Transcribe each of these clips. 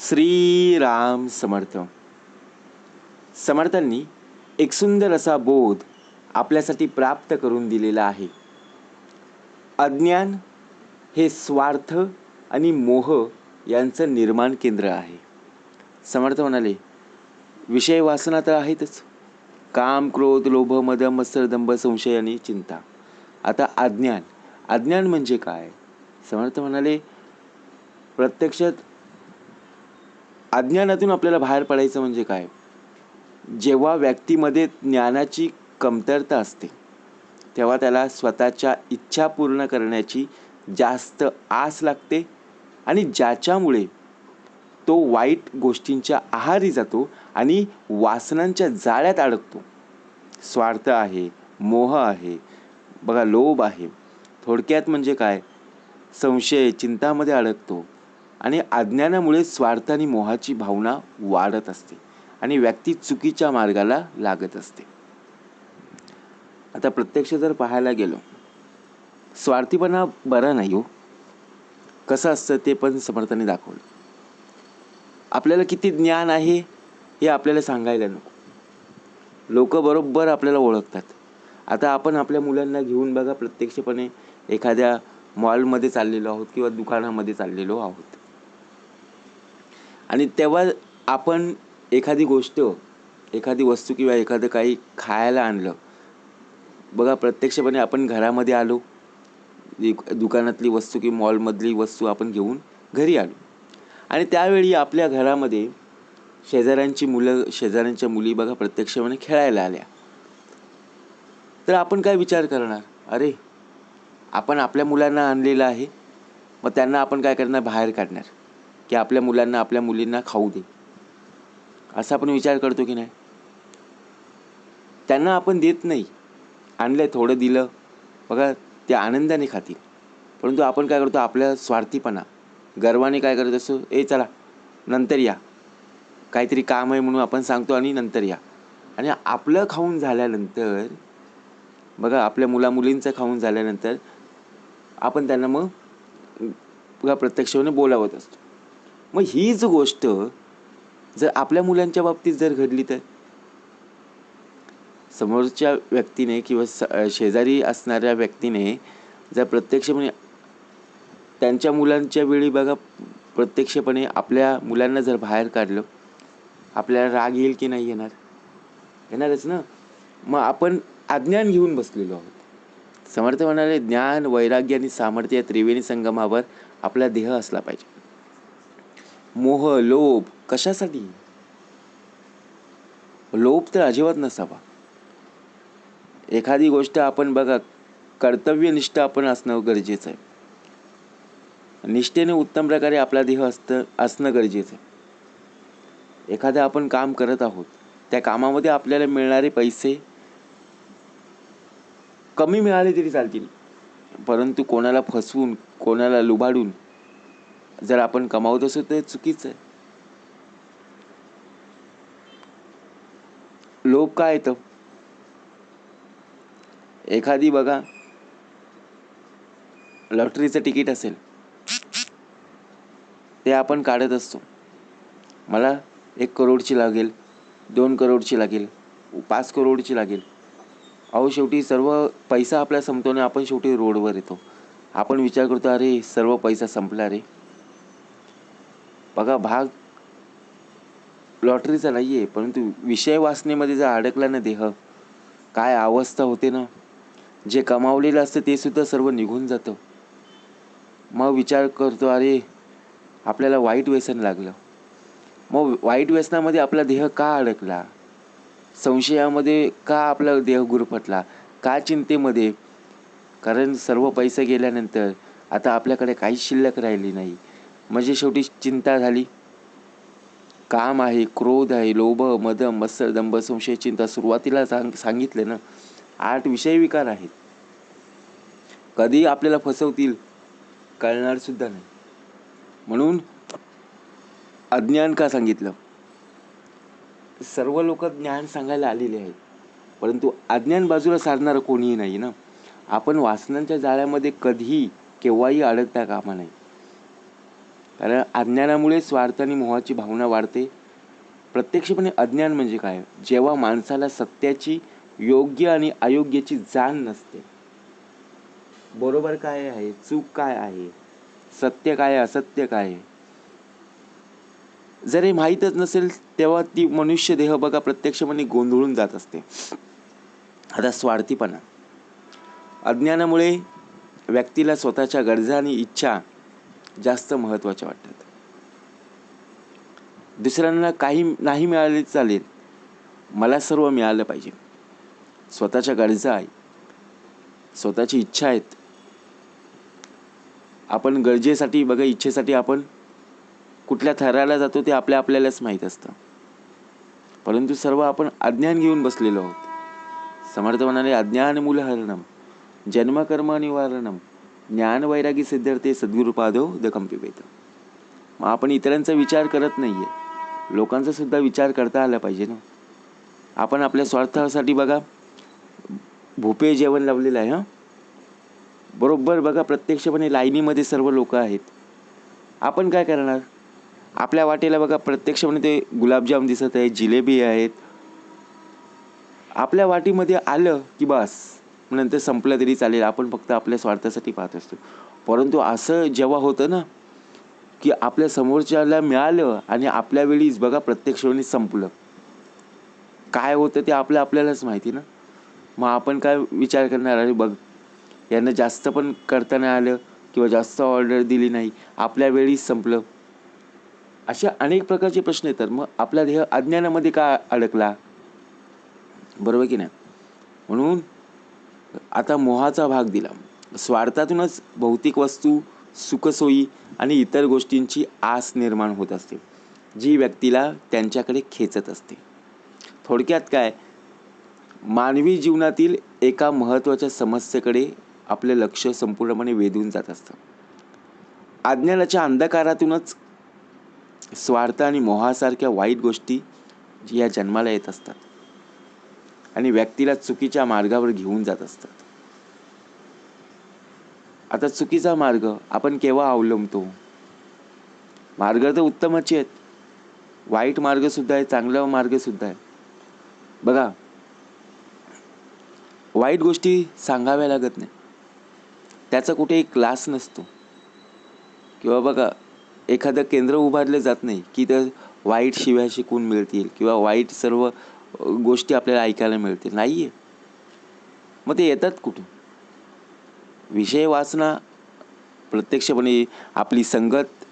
श्रीराम समर्थ. समर्थांनी एक सुंदर असा बोध आपल्यासाठी प्राप्त करून दिलेला आहे. अज्ञान हे स्वार्थ आणि मोह यांचं निर्माण केंद्र आहे. समर्थ म्हणाले विषय वासना तर आहेतच. काम क्रोध लोभ मद मत्सर दंभ संशय आणि चिंता. आता अज्ञान अज्ञान म्हणजे काय? समर्थ म्हणाले प्रत्यक्षात अज्ञानातून आपल्याला बाहेर पडायचं म्हणजे काय? जेव्हा व्यक्तीमध्ये ज्ञानाची कमतरता असते तेव्हा त्याला स्वतःच्या इच्छा पूर्ण करण्याची जास्त आस लागते आणि ज्याच्यामुळे तो वाईट गोष्टींच्या आहारी जातो आणि वासनांच्या जाळ्यात अडकतो. स्वार्थ आहे मोह आहे बघा लोभ आहे. थोडक्यात म्हणजे काय? संशय चिंतामध्ये अडकतो. आणि अज्ञानामुळे स्वार्थ आणि मोहाची भावना वाढत असते आणि व्यक्ती चुकीच्या मार्गाला लागत असते. आता प्रत्यक्ष जर पाहायला गेलो स्वार्थीपणा बरा नाही हो. कसं असतं ते पण समर्थाने दाखवलं. आपल्याला किती ज्ञान आहे हे आपल्याला सांगायला नको. लोक बरोबर आपल्याला ओळखतात. आता आपण आपल्या मुलांना घेऊन बघा प्रत्यक्षपणे एखाद्या मॉलमध्ये चाललेलो आहोत किंवा दुकानामध्ये चाललेलो आहोत. आणि तेव्हा आपण एखादी गोष्ट एखादी वस्तू किंवा एखादं काही खायला आणलं. बघा प्रत्यक्षपणे आपण घरामध्ये आलो दुकानातली वस्तू किंवा मॉलमधली वस्तू आपण घेऊन घरी आलो. आणि त्यावेळी आपल्या घरामध्ये शेजाऱ्यांची मुलं शेजाऱ्यांच्या मुली बघा प्रत्यक्षपणे खेळायला आल्या. तर आपण काय विचार करणार? अरे आपण आपल्या मुलांना आणलेलं आहे मग त्यांना आपण काय करणार? बाहेर काढणार. की आपल्या मुलांना आपल्या मुलींना खाऊ दे. असा आपण विचार करतो की नाही? त्यांना आपण देत नाही. आणलं थोडं दिलं. बघा ते आनंदाने खातील. परंतु आपण काय करतो? आपल्या स्वार्थीपणा. गर्वाने काय करत असतो ए चला नंतर या. काहीतरी काम आहे म्हणून आपण सांगतो आणि नंतर या. आणि आपलं खाऊन झाल्यानंतर बघा आपल्या मुलामुलींचं खाऊन झाल्यानंतर आपण त्यांना मग बघा प्रत्यक्षपणे बोलावत असतो. मग हीच गोष्ट जर आपल्या मुलांच्या बाबतीत जर घडली तर? समोरच्या व्यक्तीने किंवा स शेजारी असणाऱ्या व्यक्तीने जर प्रत्यक्षपणे त्यांच्या मुलांच्या वेळी बघा प्रत्यक्षपणे आपल्या मुलांना जर बाहेर काढलं आपल्याला राग येईल की नाही येणार? येणारच ना? मग आपण अज्ञान घेऊन बसलेलो आहोत. समर्थ म्हणाले ज्ञान वैराग्य आणि सामर्थ्य या त्रिवेणी संगमावर आपला देह असला पाहिजे. मोह लोभ कशासाठी? लोभ तर अजिबात नसावा. एखादी गोष्ट आपण बघा कर्तव्यनिष्ठ आपण असणं गरजेचं आहे. निष्ठेने उत्तम प्रकारे आपला देह असतं असणं गरजेचं आहे. एखादं आपण काम करत आहोत त्या कामामध्ये आपल्याला मिळणारे पैसे कमी मिळाले तरी चालतील. परंतु कोणाला फसवून कोणाला लुबाडून जर आपण कमावत असू तर चुकीचं आहे. लोभ काय येतं हो? एखादी बघा लॉटरीचं तिकीट असेल ते आपण काढत असतो. मला एक करोडची लागेल दोन करोडची लागेल पाच करोडची लागेल. अहो शेवटी सर्व पैसा आपल्या संपतोने आपण शेवटी रोडवर येतो. आपण विचार करतो अरे सर्व पैसा संपला रे. बघा भाग लॉटरीचा नाही आहे परंतु विषय वाचनेमध्ये जर अडकला ना देह काय अवस्था होते ना? जे कमावलेलं असतं ते सुद्धा सर्व निघून जातं. मग विचार करतो अरे आपल्याला वाईट व्यसन लागलं. मग वाईट व्यसनामध्ये आपला देह का अडकला? संशयामध्ये का आपला देह गुरफटला? का चिंतेमध्ये? कारण सर्व पैसे गेल्यानंतर आता आपल्याकडे काहीच शिल्लक राहिली नाही. म्हणजे शेवटी चिंता झाली. काम आहे क्रोध आहे लोभ मद मत्सर दंभ संशय चिंता सुरुवातीला सांग सांगितले ना आठ विषय विकार आहेत. कधी आपल्याला फसवतील कळणार सुद्धा नाही. म्हणून अज्ञान का सांगितलं? सर्व लोक ज्ञान सांगायला आलेले आहेत. परंतु अज्ञान बाजूला सारणारं कोणीही नाही ना. आपण वासनांच्या जाळ्यामध्ये कधीही केव्हाही अडकता कामा नाही कारण अज्ञानामुळे स्वार्थ आणि मोहाची भावना वाढते. प्रत्यक्षपणे अज्ञान म्हणजे काय? जेव्हा माणसाला सत्याची योग्य आणि अयोग्याची जाण नसते. बरोबर काय आहे? चूक काय आहे? सत्य काय असत्य काय आहे? जर हे माहीतच नसेल तेव्हा ती मनुष्य देह बघा प्रत्यक्षपणे गोंधळून जात असते. आता स्वार्थीपणा. अज्ञानामुळे व्यक्तीला स्वतःच्या गरजा आणि इच्छा जास्त महत्त्वाच्या वाटतात. दुसऱ्यांना काही नाही मिळाले चालेल मला सर्व मिळालं पाहिजे. स्वतःच्या गरजा आहे स्वतःची इच्छा आहेत. आपण गरजेसाठी बघा इच्छेसाठी आपण कुठल्या थराला जातो ते आपल्या आपल्यालाच माहीत असतं. परंतु सर्व आपण अज्ञान घेऊन बसलेलो आहोत. समर्थ म्हणाले अज्ञान मूलहरणम जन्मकर्म निवारणम ज्ञानवैरागी सिद्धार्थे सद्गुरु पाधव द मग आपण इतरांचा विचार करत नाही आहे लोकांचा सुद्धा विचार करता आला पाहिजे ना. आपण आपल्या स्वार्थासाठी बघा भोपे जेवण लावलेलं आहे हां? बरोबर बघा प्रत्यक्षपणे लाईनीमध्ये सर्व लोक आहेत. आपण काय करणार? आपल्या वाटेला बघा प्रत्यक्षपणे ते गुलाबजाम दिसत आहे जिलेबी आहेत. आपल्या वाटीमध्ये आलं की बस. नंतर संपलं तरी चालेल. आपण फक्त आपल्या स्वार्थासाठी पाहत असतो. परंतु असं जेव्हा होतं ना की आपल्या समोरच्याला मिळालं आणि आपल्या वेळीच बघा प्रत्यक्षपणे संपलं. काय होतं ते आपलं आपल्यालाच माहिती ना. मग आपण काय विचार करणार? अरे बघ यांना जास्त पण करता नाही आलं किंवा जास्त ऑर्डर दिली नाही. आपल्या वेळीच संपलं. अशा अनेक प्रकारचे प्रश्न येतात. मग आपला देह अज्ञानामध्ये का अडकला? बरोबर की नाही? म्हणून आता मोहाचा भाग दिला. स्वार्थातूनच भौतिक वस्तू सुखसोयी आणि इतर गोष्टींची आस निर्माण होत असते जी व्यक्तीला त्यांच्याकडे खेचत असते. थोडक्यात काय? मानवी जीवनातील एका महत्त्वाच्या समस्येकडे आपलं लक्ष संपूर्णपणे वेधून जात असतं. अज्ञानाच्या अंधकारातूनच स्वार्थ आणि मोहासारख्या वाईट गोष्टी या जन्माला येत असतात. आणि व्यक्तीला चुकीच्या मार्गावर घेऊन जात असतात. आता चुकीचा मार्ग आपण केव्हा अवलंबतो? मार्ग तर उत्तमच आहेत. वाईट मार्ग सुद्धा आहे चांगला मार्ग सुद्धा आहे बघा वाईट गोष्टी सांगाव्या लागत नाही. त्याचा कुठे एक क्लास नसतो. किंवा बघा एखादं केंद्र उभारलं जात नाही की तर वाईट शिव्या शिकून मिळतील किंवा वाईट सर्व गोष्टी आपल्याला ऐकायला मिळतील. नाही आहे मग ते येतात कुठून? विषय वाचना प्रत्यक्षपणे आपली संगत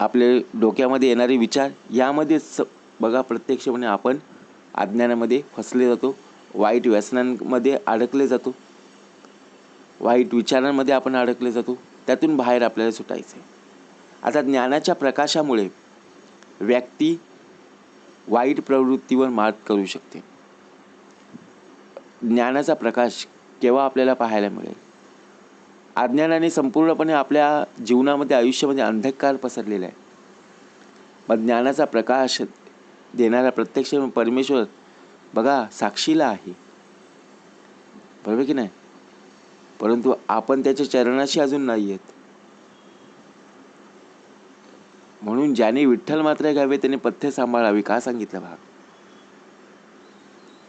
आपले डोक्यामध्ये येणारे विचार यामध्ये स बघा प्रत्यक्षपणे आपण अज्ञानामध्ये फसले जातो वाईट व्यसनांमध्ये अडकले जातो वाईट विचारांमध्ये आपण अडकले जातो त्यातून बाहेर आपल्याला सुटायचं आहे आता ज्ञानाच्या प्रकाशामुळे व्यक्ती वाईट प्रवृत्तीवर मात करू शकते. ज्ञानाचा प्रकाश केव्हा आपल्याला पाहायला मिळेल? अज्ञानाने संपूर्णपणे आपल्या जीवनामध्ये आयुष्यामध्ये अंधकार पसरलेला आहे. मग ज्ञानाचा प्रकाश देणारा प्रत्यक्ष परमेश्वर बघा साक्षीला आहे. बरोबर की नाही? परंतु आपण त्याच्या चरणाशी अजून नाही आहेत म्हणून ज्याने विठ्ठल मात्र घ्यावे त्याने पथ्य सांभाळावी का सांगितलं भाग?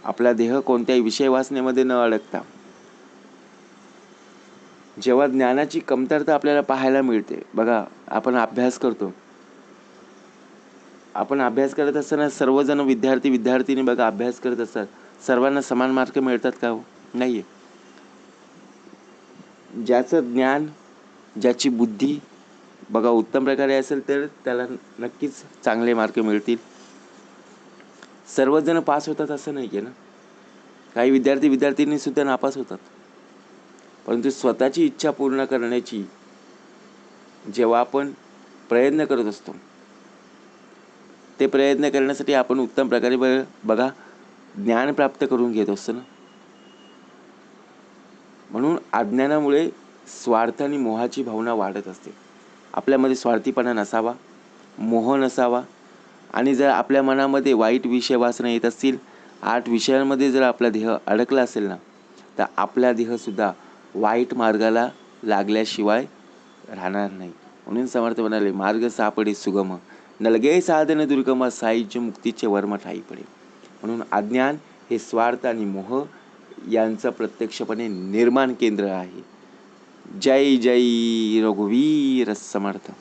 आपला देह कोणत्याही विषय वासनेमध्ये न अडकता. जेव्हा ज्ञानाची कमतरता आपल्याला पाहायला मिळते बघा आपण अभ्यास करतो. आपण अभ्यास करत असताना सर्वजण विद्यार्थी विद्यार्थिनी बघा अभ्यास करत असतात. सर्वांना समान मार्क मिळतात का हो? नाही ज्याचं ज्ञान ज्याची बुद्धी बघा उत्तम प्रकारे असेल तर त्याला नक्कीच चांगले मार्क मिळतील. सर्वजण पास होतात असं नाही आहे ना? काही विद्यार्थी विद्यार्थिनी सुद्धा नापास होतात. परंतु स्वतःची इच्छा पूर्ण करण्याची जेव्हा आपण प्रयत्न करत असतो ते प्रयत्न करण्यासाठी आपण उत्तम प्रकारे ब बघा ज्ञान प्राप्त करून घेत असतो ना? म्हणून अज्ञानामुळे स्वार्थ आणि मोहाची भावना वाढत असते. आपल्यामध्ये स्वार्थीपणा नसावा मोह नसावा. आणि जर आपल्या मनामध्ये वाईट विषय वासना येत असतील आठ विषयांमध्ये जर आपला देह अडकला असेल ना तर आपला देहसुद्धा वाईट मार्गाला लागल्याशिवाय राहणार नाही. म्हणून समर्थ म्हणाले मार्ग सापडे सुगम नलगे साधन दुर्गम साईच्या मुक्तीचे वर्म ठाई पडे. म्हणून अज्ञान हे स्वार्थ आणि मोह यांचं प्रत्यक्षपणे निर्माण केंद्र आहे. जय जय रघुवीर समर्थ।